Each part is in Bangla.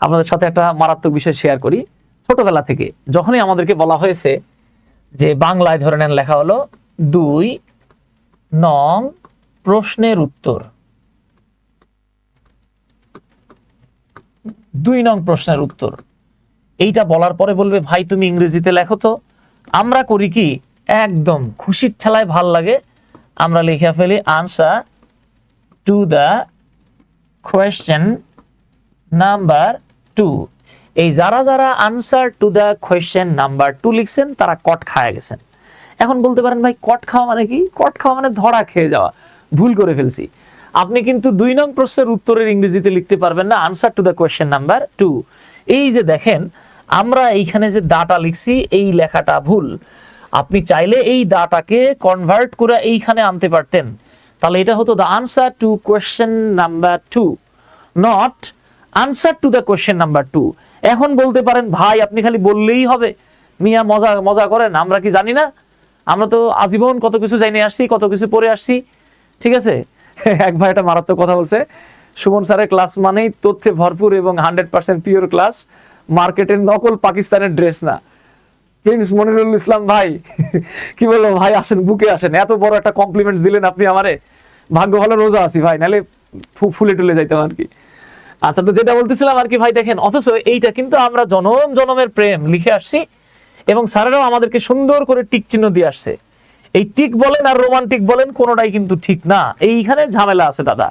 আপনাদের সাথে একটা মারাত্মক বিষয় শেয়ার করি। ছোটবেলা থেকে যখনই আমাদেরকে বলা হয়েছে যে বাংলায় ধরে নেন লেখা হলো, দুই নং প্রশ্নের উত্তর। দুই নং প্রশ্নের উত্তর। এইটা বলার পরে বলবে, ভাই, তুমি ইংরেজিতে লেখো তো। আমরা করি কি, একদম খুশির ঠেলায় ভালো লাগে। আমরা লিখে ফেলি answer to the question number two এই যারা যারা answer to the question number two লিখছেন, তারা কট খায় গেছেন। এখন বলতে পারেন ভাই, কট খাওয়া মানে কি? কট খাওয়া মানে ধরা খেয়ে যাওয়া। ভুল করে ফেলছি। আপনি কিন্তু দুই নং প্রশ্নের উত্তরের ইংরেজিতে লিখতে পারবেন না answer to the question number two এই যে দেখেন, আমরা এইখানে যে দাটা লিখছি, এই লেখাটা ভুল। আপনি চাইলে এই দাটাকে কনভার্ট করে এইখানে আনতে পারতেন। তাহলে এটা হতো the answer to question number two not answer to the question number two এখন বলতে পারেন, ভাই, আপনি খালি বললেই হবে। মিয়া মজা মজা করেন, আমরা কি জানি না? আমরা তো আজীবন কত কিছু জানিয়ে আসছি, কত কিছু পড়ে আসছি। ঠিক আছে? এক ভাই একটা মারাত্মক কথা বলছে। সুমন স্যারের ক্লাস মানেই তথ্যে ভরপুর এবং হান্ড্রেড পার্সেন্ট পিওর ক্লাস মার্কেটের নকল পাকিস্তানের ড্রেস না। প্রিন্স মনিরুল ইসলাম ভাই, কি বলব ভাই, আসেন, বুকে আসেন। এত বড় একটা কমপ্লিমেন্টস দিলেন আপনি আমারে। ভাগ্য ভালো, রোজা আছি ভাই, নাহলে ফুলে টুলে যাইতাম আর কি। আচ্ছা তো যেটা বলতেছিলাম আর কি, ভাই দেখেন, অথচ এইটা কিন্তু আমরা জনম জনমের প্রেম লিখে আসছি এবং স্যারেরাও আমাদেরকে সুন্দর করে টিক চিহ্ন দিয়ে আসছে। এই টিক বলেন আর রোমান্টিক বলেন, কোনোটাই কিন্তু ঠিক না। এইখানে ঝামেলা আছে, দাদা।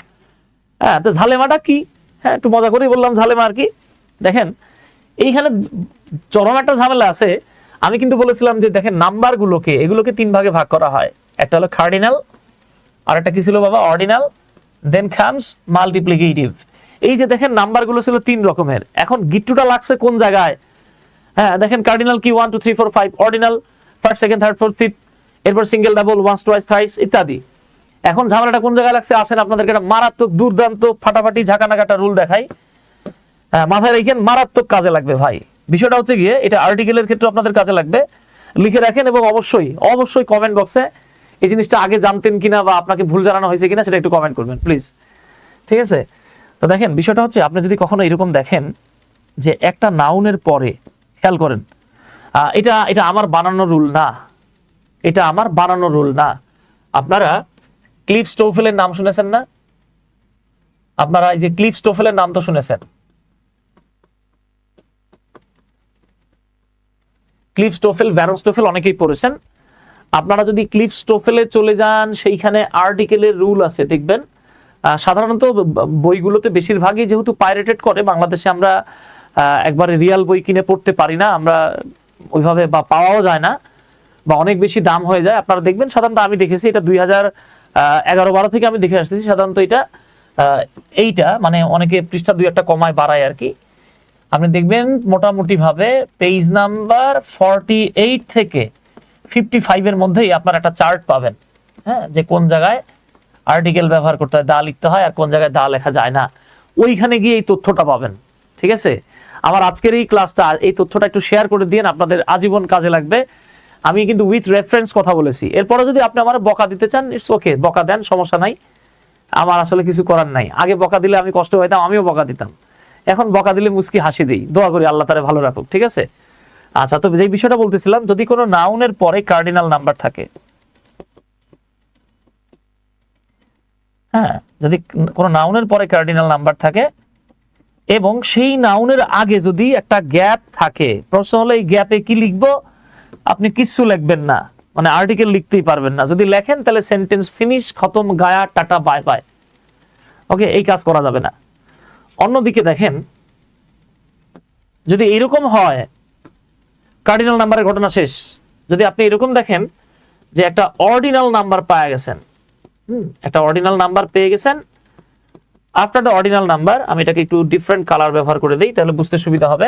হ্যাঁ তো ঝালেমাটা কি? হ্যাঁ একটু মজা করেই বললাম ঝালেমা আর কি। দেখেন, এইখানে চরম একটা ঝামেলা আছে। আমি কিন্তু বলেছিলাম যে, দেখেন, নাম্বারগুলোকে, এগুলোকে তিন ভাগে ভাগ করা হয়। একটা হলো কার্ডিনাল আর একটা কি ছিল বাবা? অর্ডিনাল দেন খামস মাল্টিপ্লিকেটিভ এই যে দেখেন নাম্বারগুলো ছিল তিন রকমের। এখন গিট্টুটা লাগছে কোন জায়গায়? হ্যাঁ দেখেন কার্ডিনাল কি one two three four five ordinal first second third fourth fifth এরপর single double once twice thrice ইত্যাদি। এখন ঝামেলাটা কোন জায়গায় লাগছে? আসেন আপনাদেরকে একটা মারাত্মক দুর্দান্ত ফাটাফাটি ঝাঁকানাকাটা রুল দেখাই। হ্যাঁ, মাথায় রেখেন মারাত্মক কাজে লাগবে ভাই। বিষয়টা হচ্ছে গিয়ে এটা আর্টিকেলের ক্ষেত্রে আপনাদের কাজে লাগবে। লিখে রাখেন এবং অবশ্যই অবশ্যই কমেন্ট বক্সে এই জিনিসটা আগে জানতেন কিনা বা আপনাকে ভুল জানানো হয়েছে কিনা সেটা একটু কমেন্ট করবেন প্লিজ ঠিক আছে? তো দেখেন, বিষয়টা হচ্ছে আপনি যদি কখনো এরকম দেখেন যে একটা নাউনের পরে, খেয়াল করেন এটা এটা আমার বানানো রুল না। এটা আমার বানানো রুল না। আপনারা ক্লিপ স্টোফেলের নাম শুনেছেন না? আপনারা এই যে ক্লিপ স্টোফেলের নাম তো শুনেছেন। ক্লিপ স্টোফেল, ব্যারন স্টোফেল অনেকেই পড়েছেন। আপনারা যদি ক্লিপ স্টোফেলে চলে যান, সেইখানে আর্টিকেলের রুল আছে, দেখবেন। সাধারণত বইগুলোতে বেশিরভাগই যেহেতু পাইরেটেড করে, বাংলাদেশে আমরা একবারে রিয়াল বই কিনে পড়তে পারি না, আমরা ওইভাবে বা পাওয়াও যায় না বা অনেক বেশি দাম হয়ে যায়। আপনারা দেখবেন, সাধারণত আমি দেখেছি এটা দুই হাজার এগারো বারো থেকে আমি দেখে আসতেছি, সাধারণত এটা এইটা মানে অনেকে পৃষ্ঠা দুই একটা কমায়, বাড়ায় আর কি। আপনি দেখবেন মোটামুটি ভাবে পেজ নাম্বার ফর্টি এইট থেকে ফিফটি ফাইভের মধ্যেই আপনার একটা চার্ট পাবেন হ্যাঁ? যে কোন জায়গায় আর্টিকেল ব্যবহার করতে হয়, দা লিখতে হয়, আর কোন জায়গায় দা লেখা যায় না। ওইখানে গিয়ে এই তথ্যটা পাবেন, ঠিক আছে? আমার আজকের এই ক্লাসটা এই তথ্যটা একটু শেয়ার করে দিন, আপনাদের আজীবন কাজে লাগবে। আমি কিন্তু উইথ রেফারেন্স কথা বলেছি। এরপরে যদি আপনি আমার বকা দিতে চান ইটস ওকে বকা দেন, সমস্যা নাই। আমার আসলে কিছু করার নাই। আগে বকা দিলে আমি কষ্ট হইতাম আমিও বকা দিতাম। এখন বকা দিলে মুচকি হাসি দেই। দোয়া করি আল্লাহ তারে ভালো রাখুক, ঠিক আছে? আচ্ছা তো যে বিষয়টা বলতেছিলাম, যদি কোনো নাউনের পরে কার্ডিনাল নাম্বার থাকে হ্যাঁ যদি কোনো নাউনের পরে কার্ডিনাল নাম্বার থাকে, এবং সেই নাউনের আগে যদি একটা গ্যাপ থাকে, প্রশ্ন হলো এই গ্যাপে কি লিখব? আপনি কিচ্ছু লিখবেন না মানে আর্টিকেল লিখতেই পারবেন না। যদি লেখেন, তাহলে সেন্টেন্স ফিনিশ খতম, গায়া, টাটা বাই বাই ওকে এই কাজ করা যাবে না। অন্যদিকে দেখেন, যদি এরকম হয় কার্ডিনাল নাম্বারের ঘটনা শেষ। যদি আপনি এরকম দেখেন, যে একটা অর্ডিনাল নাম্বার পাওয়া গেছেন একটা অর্ডিনাল নাম্বার পেয়ে গেছেন। আফটার দ্য অর্ডিনাল নাম্বার, আমি এটাকে একটু ডিফারেন্ট কালার ব্যবহার করে দিই, তাহলে বুঝতে সুবিধা হবে।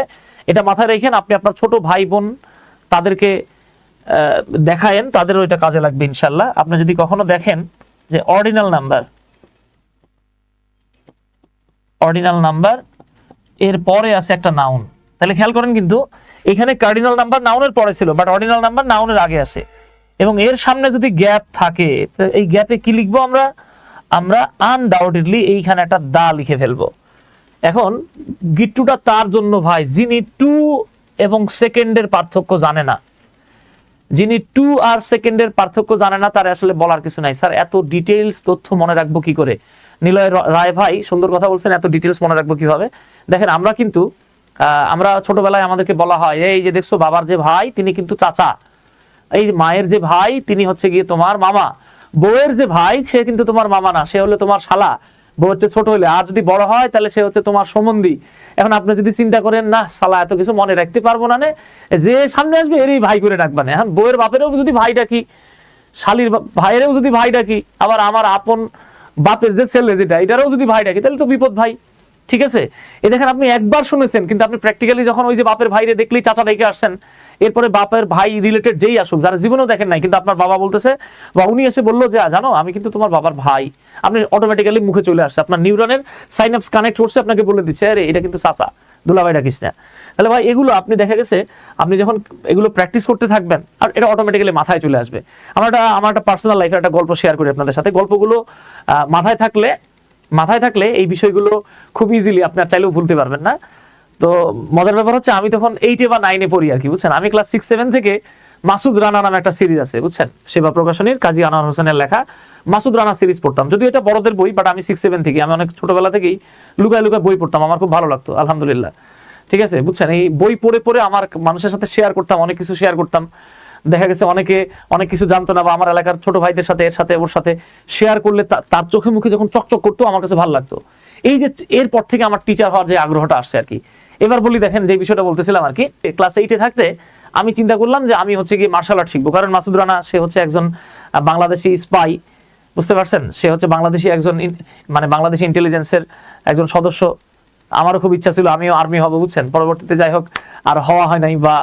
এটা মাথায় রেখেন, আপনি আপনার ছোট ভাই বোন তাদেরকে দেখায়েন তাদের ওইটা কাজে লাগবে ইনশাল্লাহ। আপনি যদি কখনো দেখেন যে অর্ডিনাল নাম্বার অর্ডিনাল নাম্বার, এর পরে আছে একটা নাউন তাহলে খেয়াল করেন কিন্তু, এখানে কার্ডিনাল নাম্বার নাউনের পরে ছিল বাট অর্ডিনাল নাম্বার নাউনের আগে আছে। এবং এর সামনে যদি গ্যাপ থাকে এই গ্যাপে কি লিখব আমরা? আমরা আনডাউটেডলি এইখানে একটা দা লিখে ফেলব। এখন গিট্টুটা তার জন্য ভাই, যিনি টু এবং সেকেন্ডের পার্থক্য জানে না। যিনি টু আর সেকেন্ডের পার্থক্য জানে না, তার আসলে বলার কিছু নাই। স্যার, এত ডিটেলস তথ্য মনে রাখব কি করে? নিলয় রায় ভাই সুন্দর কথা বলছেন, এত ডিটেলস মনে রাখব কীভাবে? দেখেন, আমরা কিন্তু আমরা ছোটবেলায় আমাদেরকে বলা হয়, এই যে দেখছ, বাবার যে ভাই, তিনি কিন্তু চাচা। এই মায়ের যে ভাই, তিনি হচ্ছে গিয়ে তোমার মামা। বউয়ের যে ভাই, সে কিন্তু তোমার মামা না, সে হলো তোমার শালা। বউ হচ্ছে ছোট হলে আর যদি বড় হয়, তাহলে সে হচ্ছে তোমার সম্বন্ধী। এখন আপনি যদি চিন্তা করেন, না, শালা, এত কিছু মনে রাখতে পারব না যে সামনে আসবে, এরই ভাই করে ডাকবা না। এখন বউয়ের বাপেরও যদি ভাই ডাকি, শালির ভাইয়েরও যদি ভাই ডাকি, আবার আমার আপন বাপের যে ছেলে যেটা, এটারও যদি ভাই ডাকি, তাহলে তো বিপদ ভাই। ঠিক আছে? এ দেখেন আপনি একবার শুনেছেন, কিন্তু আপনি প্র্যাকটিক্যালি যখন ওই যে বাপের ভাইরে দেখলেই চাচা ডেকে আসছেন, এরপরে বাপের ভাই রিলেটেড যেই আসুক, যারা জীবনেও দেখেন নাই, কিন্তু আপনার বাবা বলতেছে, বা উনি এসে বলল যে জানো, আমি কিন্তু তোমার বাবার ভাই। আপনি অটোমেটিক্যালি মুখে চলে আসছে। আপনার নিউরনের সাইনাপস কানেক্ট করছে আপনাকে বলে দিচ্ছে, আরে, এটা কিন্তু চাচা, দুলাভাই ডাকিস না। তাহলে ভাই, এগুলো আপনি দেখা গেছে, আপনি যখন এগুলো প্র্যাকটিস করতে থাকবেন, আর এটা অটোমেটিক্যালি মাথায় চলে আসবে। আমার একটা আমার একটা পার্সোনাল লাইফের একটা গল্প শেয়ার করি আপনাদের সাথে। গল্পগুলো মাথায় থাকলে মাথায় থাকলে এই বিষয়গুলো খুব ইজিলি আপনার চাইলেও ভুলতে পারবেন না। তো মজার ব্যাপার হচ্ছে আমি তখন এইটে বা নাইনে পড়ি আর কি, বুঝছেন? আমি ক্লাস সিক্স সেভেন থেকে মাসুদ রানা নামে একটা সিরিজ আছে, বুঝছেন? সেবা প্রকাশনীর কাজী আনোয়ার হোসেনের লেখা মাসুদ রানা সিরিজ পড়তাম। যদিও এটা বড়দের বই বাট আমি সিক্স সেভেন থেকে আমি অনেক ছোটবেলা থেকেই লুকায় লুকায় বই পড়তাম, আমার খুব ভালো লাগতো, আলহামদুলিল্লাহ। ঠিক আছে? বুঝছেন? এই বই পড়ে পড়ে আমার মানুষের সাথে শেয়ার করতাম, অনেক কিছু শেয়ার করতাম। দেখা গেছে অনেকে, অনেক কিছু জানতো না বা আমার এলাকার ছোট ভাইদের সাথে, এর সাথে, ওর সাথে শেয়ার করলে তার চোখে মুখে যখন চকচক করতো, আমার কাছে ভালো লাগতো। এই যে, এরপর থেকে আমার টিচার হওয়ার যে আগ্রহটা আসছে আর কি। এবার বলি, দেখেন, যে বিষয়টা বলতেছিলাম আর কি ক্লাস এইটে থাকতে আমি চিন্তা করলাম যে আমি হচ্ছে কি মার্শাল আর্ট শিখব। কারণ মাসুদ রানা, সে হচ্ছে একজন বাংলাদেশি স্পাই বুঝতে পারছেন? সে হচ্ছে বাংলাদেশি একজন মানে বাংলাদেশি ইন্টেলিজেন্সের একজন সদস্য। আমারও খুব ইচ্ছা ছিল, আমিও আর্মি হব, বুঝছেন? পরবর্তীতে যাই হোক, আর হওয়া হয় নাই বা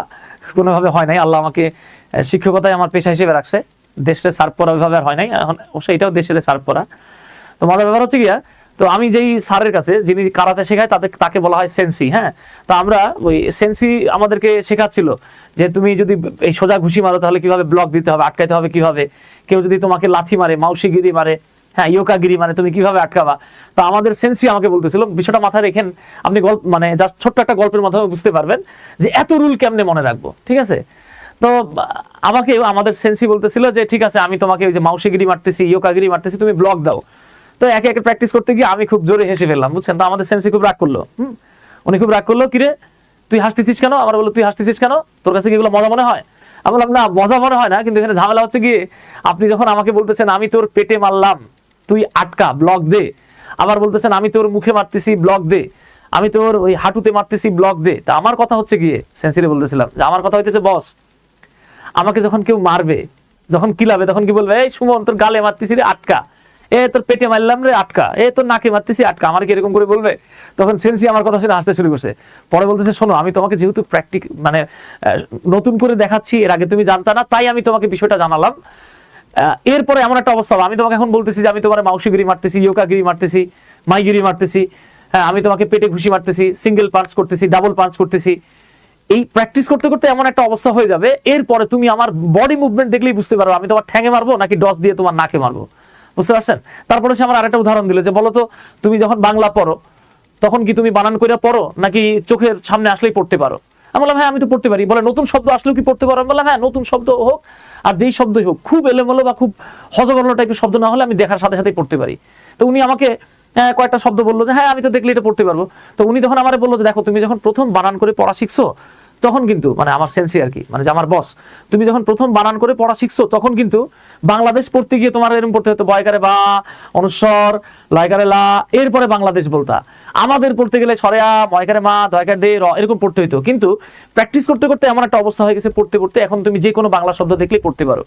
কোনোভাবে হয় নাই, আল্লাহ আমাকে আহ, শিক্ষকতায় আমার পেশা হিসেবে রাখছে। দেশে সার্ভ করা ওইভাবে হয় নাই। এখন অবশ্যই এটাও দেশের সার্ভ করা তো মজার ব্যাপার হচ্ছে গিয়া তো আমি যেই স্যারের কাছে যিনি কারাতে শেখায় তাদের তাকে বলা হয় সেন্সি হ্যাঁ? তো আমরা ওই সেন্সি আমাদেরকে শেখাচ্ছিল যে তুমি যদি এই সোজা ঘুষি মারো তাহলে কীভাবে ব্লক দিতে হবে আটকাইতে হবে কীভাবে? কেউ যদি তোমাকে লাথি মারে মাউসিগিরি মারে হ্যাঁ ইয়োকাগিরি মানে তুমি কীভাবে আটকাবা? তো আমাদের সেন্সি আমাকে বলতেছিল বিষয়টা মাথায় রেখেন আপনি গল্প মানে জাস্ট ছোট্ট একটা গল্পের মাধ্যমে বুঝতে পারবেন যে এত রুল কেমনে মনে রাখব ঠিক আছে? তো, আমাকে আমাদের সেন্সি বলতেছিল যে, ঠিক আছে, আমি তোমাকে ওই যে মাউসিগিরি মারতেছি, ইয়োকাগিরি মারতেছি, তুমি ব্লক দাও। তো একে একে প্র্যাকটিস করতে গিয়ে আমি খুব জোরে হেসে ফেললাম, বুঝছেন? তো আমাদের সেন্সি খুব রাগ করল, হুম? উনি খুব রাগ করল কিরে তুই হাসতেছিস কেন? আমার বলল, তুই হাসতেছিস কেন? তোর কাছে কি এগুলো মজা মনে হয়? আমি বললাম, না, মজা মনে হয় না, কিন্তু এখানে ঝামেলা হচ্ছে গিয়ে আপনি যখন আমাকে বলতেছেন, আমি তোর পেটে মারলাম, তুই আটকা ব্লক দে। আবার বলতেছেন, আমি তোর মুখে মারতেছি ব্লক দে। আমি তোর ওই হাঁটুতে মারতেছি ব্লক দে। তা আমার কথা হচ্ছে গিয়ে সেন্সিরে বলতেছিলাম, যে আমার কথা হইতেছে, বস আমাকে যখন কেউ মারবে, যখন কিলাবে, তখন কি বলবে, এই সুমন, তোর গালে মারতেছি রে, আটকা। এ, তোর পেটে মারলাম রে, আটকা। এ, তোর নাকে মারতেছি, আটকা। আমার কি এরকম করে বলবে? তখন সেন্সি আমার কথা শুনে হাসতে শুরু করছে। পরে বলতেছে, শোনো, আমি তোমাকে যেহেতু প্র্যাকটিক মানে নতুন করে দেখাচ্ছি, এর আগে তুমি জানতা না, তাই আমি তোমাকে বিষয়টা জানালাম। এরপরে এমন একটা অবস্থা আমি তোমাকে এখন বলতেছি যে, আমি তোমার মাউসিগিরি মারতেছি, ইয়োকাগিরি মারতেছি, মাইগিরি মারতেছি। হ্যাঁ আমি তোমাকে পেটে ঘুষি মারতেছি সিঙ্গেল পাঞ্চ করতেছি ডাবল পাঞ্চ করতেছি। এই প্র্যাকটিস করতে করতে এমন একটা অবস্থা হয়ে যাবে, এরপরে তুমি আমার বডি মুভমেন্ট দেখলেই বুঝতে পারবে আমি তোমার ঠ্যাঙে মারবো নাকি ডস দিয়ে তোমার নাকে মারবো। বুঝতে পারছেন? তারপরে সে আমার আরেকটা উদাহরণ দিল যে বলো তো তুমি যখন বাংলা পড়ো, তখন কি তুমি বানান করে পড়ো নাকি চোখের সামনে আসলেই পড়তে পারো? আমি বললাম হ্যাঁ আমি তো পড়তে পারি। বলে, নতুন শব্দ আসলেও কি পড়তে পারো? আমি বললাম হ্যাঁ নতুন শব্দ হোক আর যেই শব্দই হোক, খুব এলোমেলো বা খুব হজবরল টাইপের শব্দ না হলে আমি দেখার সাথে সাথেই পড়তে পারি। তো উনি আমাকে কয়েকটা শব্দ বলল যে হ্যাঁ আমি তো দেখলে এটা পড়তে পারব। তো উনি তখন আমার বলল যে, দেখো, তুমি যখন প্রথম বানান করে পড়া শিখছো, তখন কিন্তু মানে আমার সেন্সি আর কি মানে যে আমার বস তুমি যখন প্রথম বানান করে পড়া শিখছো, তখন কিন্তু বাংলাদেশ পড়তে গিয়ে তোমার এরকম পড়তে হতো, বয়কারে বা অনুস্বর লয়কারে লা, এরপরে বাংলাদেশ বলতা। আমাদের পড়তে গেলে সরেয়া ময়কারে মা, দয়কার দে, র, এরকম পড়তে হইতো। কিন্তু প্র্যাকটিস করতে করতে এমন একটা অবস্থা হয়ে গেছে পড়তে পড়তে, এখন তুমি যে কোনো বাংলা শব্দ দেখলেই পড়তে পারো।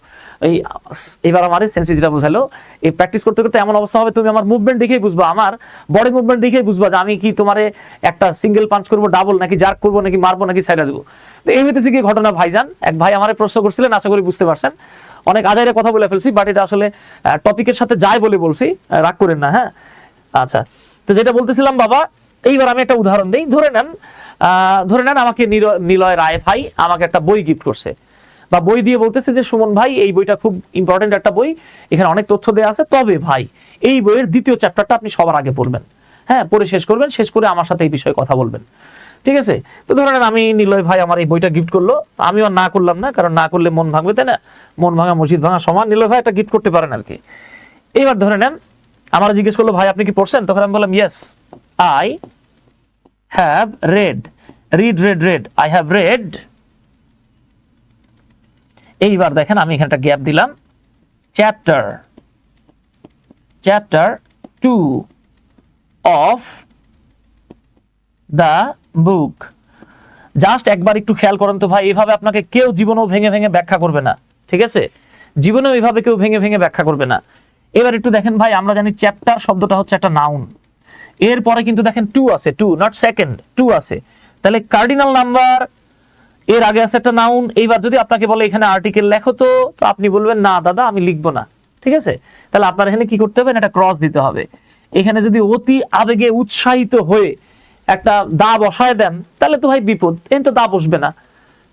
এই, এবার আমার সেন্সি যেটা বোঝালো, এই প্র্যাকটিস করতে করতে এমন অবস্থা হবে, তুমি আমার মুভমেন্ট দেখেই বুঝবা, আমার বডি মুভমেন্ট দেখেই বুঝবা যে আমি কি তোমারে একটা সিঙ্গেল পাঞ্চ করব ডাবল নাকি জার্ক করব, নাকি মারবো, নাকি সাইডা দেবো। তো এই হইতেছে কি ঘটনা ভাইজান। এক ভাই আমার প্রশ্ন করছিলেন, আশা করি বুঝতে পারছেন। অনেক আজাইরে কথা বলে ফেলছি বাট এটা আসলে টপিকের সাথে যায় বলে বলছি। রাগ করেন না হ্যাঁ? আচ্ছা। তো যেটা বলতেছিলাম, বাবা, এইবার আমি একটা উদাহরণ দিই। ধরে নেন ধরে নেন আমাকে নিলয় রায় ভাই আমাকে একটা বই গিফট করছে। বা বই দিয়ে বলতেছে যে, সুমন ভাই, এই বইটা খুব ইম্পর্টেন্ট একটা বই। এখানে অনেক তথ্য দেওয়া আছে। তবে ভাই, এই বইয়ের দ্বিতীয় চ্যাপ্টারটা আপনি সবার আগে পড়বেন। হ্যাঁ পড়ে শেষ করবেন, শেষ করে আমার সাথে এই বিষয়ে কথা বলবেন। ঠিক আছে? তো ধরে নেন, আমি, নিলয় ভাই আমার এই বইটা গিফট করল। আমিও না করলাম না, কারণ না করলে মন ভাঙবে, তাই না? মন ভাঙা, মসজিদ ভাঙা সমান। নিলয় ভাই একটা গিফট করতে পারেন আর কি। এবার ধরে নেন আমার জিজ্ঞেস করল, ভাই, আপনি কি পড়ছেন? তখন আমি বললাম yes I have read read read read I have read এইবার দেখেন, আমি এখানে একটা গ্যাপ দিলাম। Chapter chapter two of the book just একবার একটু খেয়াল করেন তো ভাই, এভাবে আপনাকে কেউ জীবনেও ভেঙে ভেঙে ব্যাখ্যা করবে না, ঠিক আছে? জীবনেও এভাবে কেউ ভেঙে ভেঙে ব্যাখ্যা করবে না। এবার একটু দেখেন ভাই, আমরা জানি চ্যাপ্টার শব্দটা হচ্ছে একটা নাউন এরপরে কিন্তু দেখেন টু আছে টু নট সেকেন্ড টু আছে। তাহলে কার্ডিনাল নাম্বার এর আগে আছে একটা নাউন এইবার যদি আপনাকে বলে এখানে আর্টিকেল লেখো তো তো আপনি বলবেন, না, দাদা, আমি লিখব না। ঠিক আছে? তাহলে আপনার এখানে কি করতে হবে? একটা ক্রস দিতে হবে। এখানে যদি অতি আবেগে উৎসাহিত হয়ে একটা দা বসায় দেন, তাহলে তো ভাই বিপদ। এখানে তো দা বসবে না।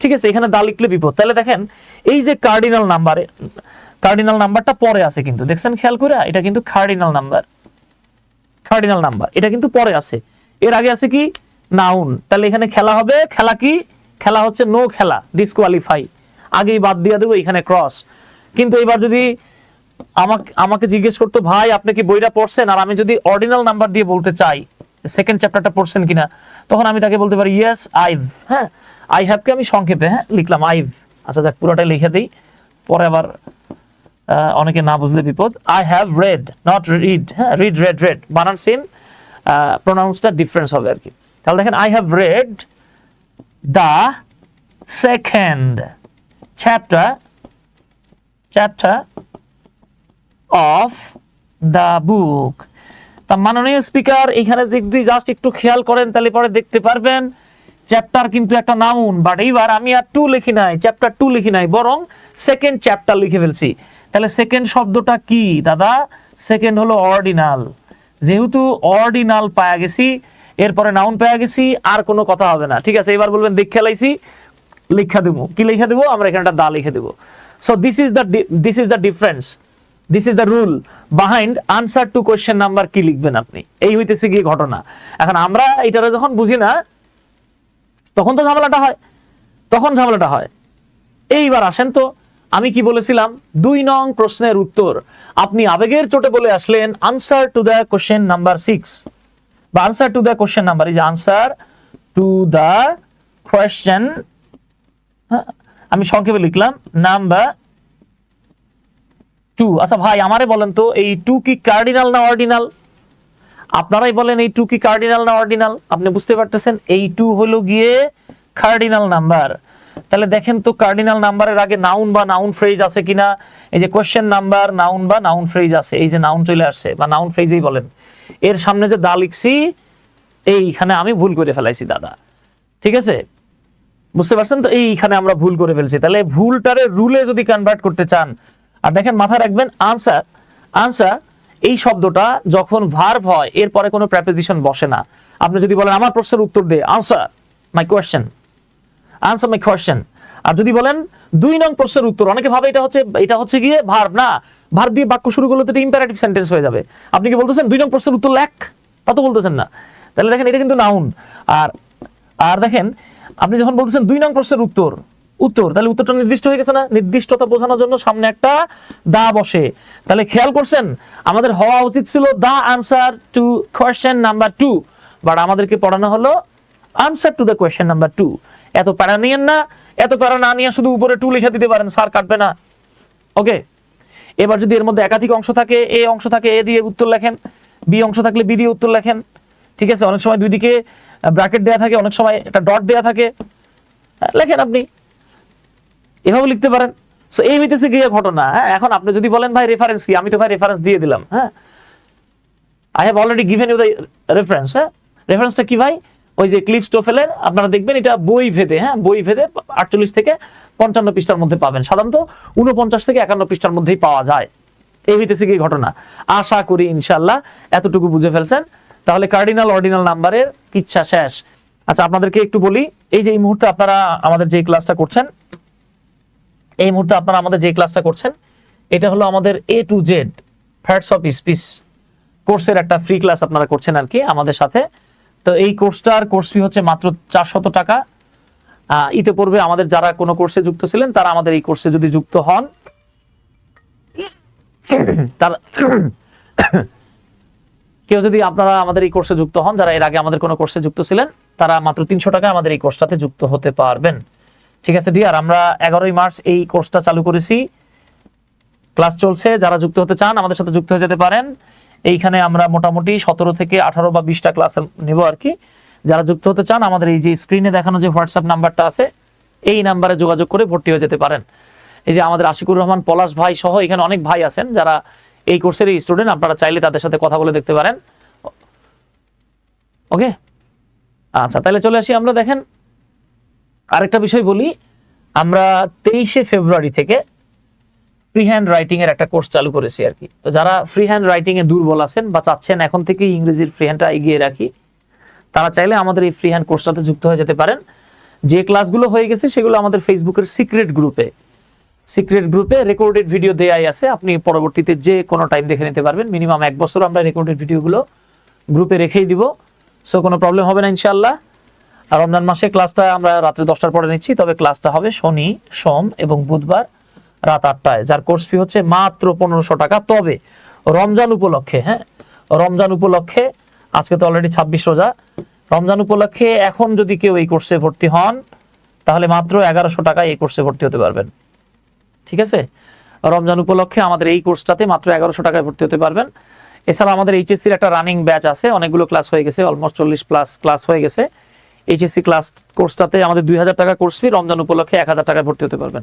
ঠিক আছে? এখানে দা লিখলে বিপদ। তাহলে দেখেন, এই যে কার্ডিনাল নাম্বারে কার্ডিনাল নাম্বারটা পরে আছে কিন্তু। দেখছেন খেয়াল করে এটা কিন্তু কার্ডিনাল নাম্বার কার্ডিনাল নাম্বার এটা কিন্তু পরে আছে। এর আগে আছে কি? নাউন তাহলে এখানে খেলা হবে, খেলা কি? খেলা হচ্ছে নো খেলা ডিসকোয়ালিফাই আগেই বাদ দিয়ে দেবো, এখানে ক্রস কিন্তু এবার যদি আমাকে আমাকে জিজ্ঞেস করতো, ভাই, আপনি কি বইটা পড়ছেন? আর আমি যদি অর্ডিনাল নাম্বার দিয়ে বলতে চাই সেকেন্ড চ্যাপ্টারটা পড়ছেন কিনা, তখন আমি তাকে বলতে পারি ইয়েস আইভ হ্যাঁ আই হ্যাভকে আমি সংক্ষেপে হ্যাঁ লিখলাম আইভ আচ্ছা যাক, পুরোটাই লিখে দিই। পরে আবার অনেকে না বুঝলে বিপদ। I have read not read হ্যাঁ রিড রেড রেড বানান সেম প্রোনাউন্সটা ডিফারেন্স হবে আর কি। তাহলে দেখেন I have read the second chapter chapter of the book তা মাননীয় স্পিকার এখানে যদি জাস্ট একটু খেয়াল করেন, তাহলে পরে দেখতে পারবেন চ্যাপ্টার কিন্তু একটা নাউন বাট এইবার আমি আর টু লিখি নাই চ্যাপ্টার টু লিখি নাই, বরং সেকেন্ড চ্যাপ্টার লিখে ফেলছি। তাহলে সেকেন্ড শব্দটা কি, দাদা? সেকেন্ড হলো অর্ডিনাল যেহেতু অর্ডিনাল পায়া গেছি, এরপরে নাউন পায়া গেছি, আর কোনো কথা হবে না। ঠিক আছে, এবার বলবেন দেখ খেলাইছি লিখা দেবো। কি লিখে দেবো? আমরা এখানে একটা দা লিখে দেবো। So this is the this is the difference this is the rule behind answer to question number কি লিখবেন আপনি? এই হইতেছে গিয়ে ঘটনা। এখন আমরা এটারে যখন বুঝি না, তখন তো ঝামেলাটা হয়। তখন ঝামেলাটা হয়। এইবার আসেন তো আমি কি বলেছিলাম? দুই নং প্রশ্নের উত্তর। আপনি আবেগের চোটে বলে আসলেন answer to the question number six বা answer to the question number is answer to the question আমি সংক্ষেপে লিখলাম নাম্বার টু আচ্ছা ভাই, আমারে বলেন তো, এই টু কি কার্ডিনাল না অর্ডিনাল আপনারাই বলেন এই টু কি কার্ডিনাল না অর্ডিনাল আপনি বুঝতে পারতেছেন, এই টু হলো গিয়ে কার্ডিনাল নাম্বার তাহলে দেখেন তো কার্ডিনাল নাম্বারের আগে নাউন বা নাউন ফ্রেজ আছে কিনা? এই যে কোয়েশ্চেন নাম্বার নাউন বা নাউন ফ্রেজ আছে। এই যে নাউন চলে আসছে, বা নাউন ফ্রেজই বলেন। এর সামনে যে দা লিখছি, এইখানে আমি ভুল করে ফেলাইছি, দাদা। ঠিক আছে? বুঝতে পারছেন তো? এইখানে আমরা ভুল করে ফেলছি। তাহলে ভুলটারে রুলে যদি কনভার্ট করতে চান, আর দেখেন মাথায় রাখবেন আনসার আনসার এই শব্দটা যখন ভার্ব হয়, এরপরে কোনো প্রেপোজিশন বসে না। আপনি যদি বলেন, আমার প্রশ্নের উত্তর দে। Answer my question answer my question আর যদি বলেন দুই নং প্রশ্নের উত্তর, অনেকে ভাবে এটা হচ্ছে এটা হচ্ছে গিয়ে ভার্ব, না। ভার্ব দিয়ে বাক্য শুরু করলে তো এটা ইম্পারেটিভ সেন্টেন্স হয়ে যাবে। আপনি কি বলতেছেন দুই নং প্রশ্নের উত্তর লেখ? তা তো বলতেছেন না। তাহলে দেখেন এটা কিন্তু নাউন আর আর দেখেন, আপনি যখন বলতেছেন দুই নং প্রশ্নের উত্তর উত্তর, তাহলে উত্তরটা নির্দিষ্ট হয়ে গেছে না? নির্দিষ্টতা বোঝানোর জন্য সামনে একটা দা বসে। তাহলে খেয়াল করছেন, আমাদের হওয়া উচিত ছিল the answer to question number two but আমাদেরকে পড়ানো হলো answer to the question number two এত প্যারা নিয়েন না এত প্যারা না নিয়ে শুধু উপরে টু লিখে দিতে পারেন স্যার কাটবে না। ওকে এবার যদি এর মধ্যে একাধিক অংশ থাকে এ অংশ থাকে এ দিয়ে উত্তর লেখেন বি অংশ থাকলে বি দিয়ে উত্তর লেখেন। ঠিক আছে? অনেক সময় দুই দিকে ব্র্যাকেট দেওয়া থাকে অনেক সময় একটা ডট দেওয়া থাকে। আহ, লেখেন আপনি। এভাবে লিখতে পারেন। সো এই হইতেছে গিয়ে ঘটনা। হ্যাঁ এখন আপনি যদি বলেন ভাই রেফারেন্স কি? আমি তো ভাই রেফারেন্স দিয়ে দিলাম। হ্যাঁ? I have already given you the reference হ্যাঁ? রেফারেন্সটা কি ভাই? ওই যে ক্লিপ স্টোফেলের আপনারা দেখবেন এটা বই ভেদে হ্যাঁ বই ভেদে আটচল্লিশ থেকে পঞ্চান্ন পৃষ্ঠার মধ্যে পাবেন। সাধারণত উনপঞ্চাশ থেকে একান্ন পৃষ্ঠার মধ্যেই পাওয়া যায়। এই হইতেছে কি ঘটনা? আশা করি ইনশাল্লাহ এতটুকু বুঝে ফেলছেন। তাহলে কার্ডিনাল অর্ডিনাল নাম্বারের ইচ্ছা শেষ। আচ্ছা আপনাদেরকে একটু বলি, এই যে এই মুহূর্তে আপনারা আমাদের যে ক্লাসটা করছেন, এই মুহূর্তে আপনারা আমাদের যে ক্লাসটা করছেন, এটা হলো আমাদের A to Z parts of speech কোর্সের একটা ফ্রি ক্লাস আপনারা করছেন আর কি আমাদের সাথে। তো এই কোর্সটার কোর্স ফি হচ্ছে মাত্র চারশত টাকা। আহ, ইতিপূর্বে আমাদের যারা কোনো কোর্সে যুক্ত ছিলেন তারা আমাদের এই কোর্সে যদি যুক্ত হন তার কেউ যদি আপনারা আমাদের এই কোর্সে যুক্ত হন যারা এর আগে আমাদের কোনো কোর্সে যুক্ত ছিলেন তারা মাত্র তিনশো টাকা আমাদের এই কোর্সটাতে যুক্ত হতে পারবেন। ঠিক আছে ডিয়ার আমরা এগারোই মার্চ এই কোর্সটা চালু করেছি। ক্লাস চলছে যারা যুক্ত হতে চান আমাদের সাথে যুক্ত হয়ে যেতে পারেন। এইখানে আমরা মোটামুটি সতেরো থেকে আঠারো বা বিশটা ক্লাস নেব আর কি। যারা যুক্ত হতে চান, আমাদের এই যে স্ক্রিনে দেখানো যে হোয়াটসঅ্যাপ নাম্বারটা আছে, এই নাম্বারে যোগাযোগ করে ভর্তি হয়ে যেতে পারেন। এই যে আমাদের আশিকুর রহমান, পলাশ ভাই সহ এখানে অনেক ভাই আছেন, যারা এই কোর্সের এই স্টুডেন্ট আপনারা চাইলে তাদের সাথে কথা বলে দেখতে পারেন। ওকে আচ্ছা তাহলে চলে আসি আমরা, দেখেন। আরেকটা বিষয় বলি, আমরা তেইশে ফেব্রুয়ারি থেকে ফ্রি হ্যান্ড রাইটিং এর একটা কোর্স চালু করেছি আর কি। তো যারা ফ্রি হ্যান্ড রাইটিং এ দুর্বল আছেন বা চাচ্ছেন, এখন থেকে ইংরেজির ফ্রি হ্যান্ডটা এগিয়ে রাখি। তারা চাইলে আমাদের এই ফ্রি হ্যান্ড কোর্সটাতে যুক্ত হয়ে যেতে পারেন। যে ক্লাসগুলো হয়ে গেছে সেগুলো আমাদের ফেসবুকের সিক্রেট গ্রুপে সিক্রেট গ্রুপে রেকর্ডেড ভিডিও দেয়াই আছে। আপনি পরবর্তীতে যে কোনো টাইম দেখে নিতে পারবেন। মিনিমাম এক বছর আমরা রেকর্ডেড ভিডিওগুলো গ্রুপে রেখেই দিব। সো কোনো প্রবলেম হবে না ইনশাআল্লাহ। আর রমজান মাসে ক্লাসটা আমরা রাত্রে দশটার পরে নিচ্ছি। তবে ক্লাসটা হবে শনি, সোম এবং বুধবার। রাত আটটায়, যার কোর্স ফি হচ্ছে মাত্র পনেরোশো টাকা। তবে রমজান উপলক্ষে হ্যাঁ রমজান উপলক্ষে, আজকে তো অলরেডি ছাব্বিশ রোজা, রমজান উপলক্ষে এখন যদি কেউ এই কোর্সে ভর্তি হন, তাহলে মাত্র এগারোশো টাকায় এই কোর্সে ভর্তি হতে পারবেন। ঠিক আছে? রমজান উপলক্ষে আমাদের এই কোর্সটাতে মাত্র এগারোশো টাকায় ভর্তি হতে পারবেন। এছাড়া আমাদের এইচএসসির একটা রানিং ব্যাচ আছে, অনেকগুলো ক্লাস হয়ে গেছে অলমোস্ট চল্লিশ প্লাস ক্লাস হয়ে গেছে। এইচএসসি ক্লাস কোর্সটাতে আমাদের দুই হাজার টাকা কোর্স ফি রমজান উপলক্ষে এক হাজার টাকায় ভর্তি হতে পারবেন।